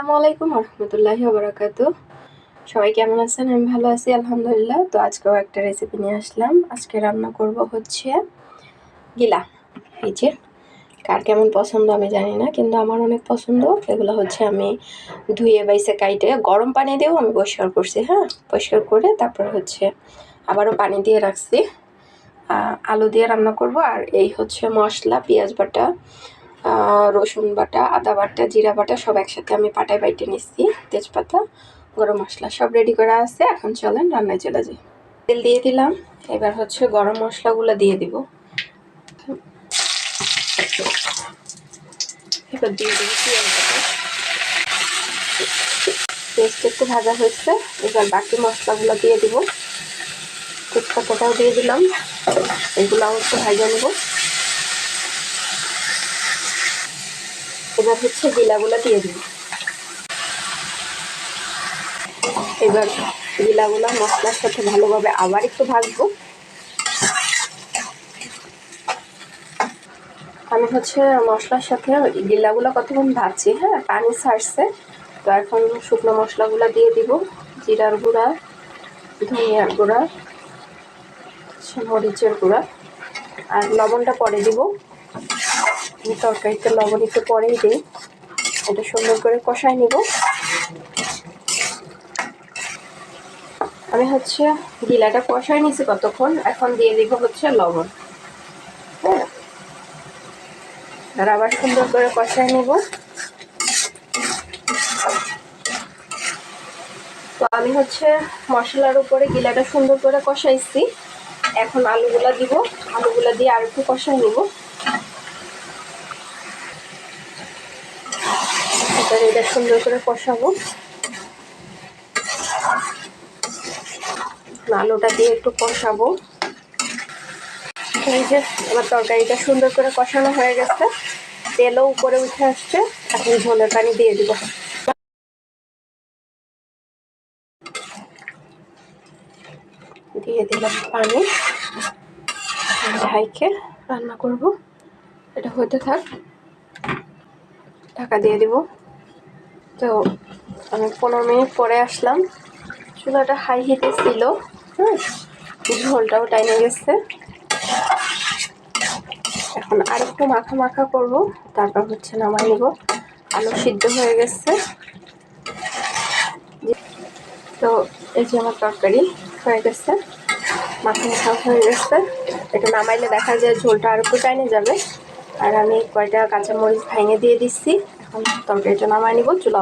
আসসালামু আলাইকুম রহমতুল্লাহি বারাকাত সবাই কেমন আছেন? আমি ভালো আছি, আলহামদুলিল্লাহ। তো আজকেও একটা রেসিপি নিয়ে আসলাম। আজকে রান্না করব হচ্ছে গিলা। এই যে, কার কেমন পছন্দ আমি জানি না, কিন্তু আমার অনেক পছন্দ। এগুলো হচ্ছে আমি ধুয়ে বাইসে কাইটে, গরম পানি দিয়েও আমি পরিষ্কার করছি হ্যাঁ? পরিষ্কার করে তারপর হচ্ছে আবারও পানি দিয়ে রাখছি। আলু দিয়ে রান্না করব। আর এই হচ্ছে মশলা, পেঁয়াজ বাটা রসুন বাটা, আদা বাটা, জিরা বাটা সব একসাথে আমি পাটায় বাইটে নিচ্ছি। তেজপাতা, গরম মশলা সব রেডি করা আছে। এখন চলেন রান্নায় চলে যাই। তেল দিয়ে দিলাম। এবার হচ্ছে গরম মশলাগুলো দিয়ে দিব। এবার দিয়ে দিব পেস্ট একটু ভাজা হয়েছে। এবার বাকি মশলাগুলো দিয়ে দিব। তেজপাতাটাও দিয়ে দিলাম। এগুলাও একটু ভাজা নেব। এবার হচ্ছে গিলাগুলো দিয়ে দিব এবার গিলাগুলো মশলার সাথে ভালোভাবে আবার একটু ভাজবো। আমি হচ্ছে মশলার সাথে গিলাগুলো কতক্ষণ ভাজছি হ্যাঁ? পানি ছাড়ছে। তো এখন শুকনো মশলাগুলো দিয়ে দিব, জিরার গুঁড়া, ধনিয়ার গুঁড়া মরিচের গুঁড়া, আর লবণটা পরে দিব। তরকারিতে লবণ একটু পরেই দিই। এটা সুন্দর করে কষাই নিব। আমি হচ্ছে গিলাটা কষাই নিছি কতক্ষণ, এখন দিয়ে দিব হচ্ছে লবণ। হ্যাঁ। আর আবার সুন্দর করে কষাই নিব। তো আমি হচ্ছে মশলার উপরে গিলাটা সুন্দর করে কষাইছি। এখন আলুগুলা দিব। আলুগুলা দিয়ে আর একটু কষাই নিব। এবার এটা সুন্দর করে কষাবো। আলুটা দিয়ে একটু কষাবো। এই যে এবার তরকারিটা সুন্দর করে কষানো হয়ে গেছে। তেলও উপরে উঠে আসছে। এখন ঝোলের পানি দিয়ে দিব। দিয়ে দিলাম পানি। ঢাইকে রান্না করব। এটা হতে থাক। ঢাকা দিয়ে দিব। তো আমি পনেরো মিনিট পরে আসলাম। চুলাটা হাই হিটে ছিল। হ্যাঁ ঝোলটাও টাইমে গেছে। এখন আর একটু মাখা মাখা করব। তারপর হচ্ছে নামাই নিব। আলু সিদ্ধ হয়ে গেছে। তো এই যে আমার তরকারি হয়ে গেছে। মাখা মাখা হয়ে গেছে। এটা নামাইলে দেখা যায় ঝোলটা আর একটু টাইনে যাবে। আর আমি কয়টা কাঁচামরিচ ভেঙে দিয়ে দিচ্ছি এখন তরকারিটা নামাই নিব। চুলা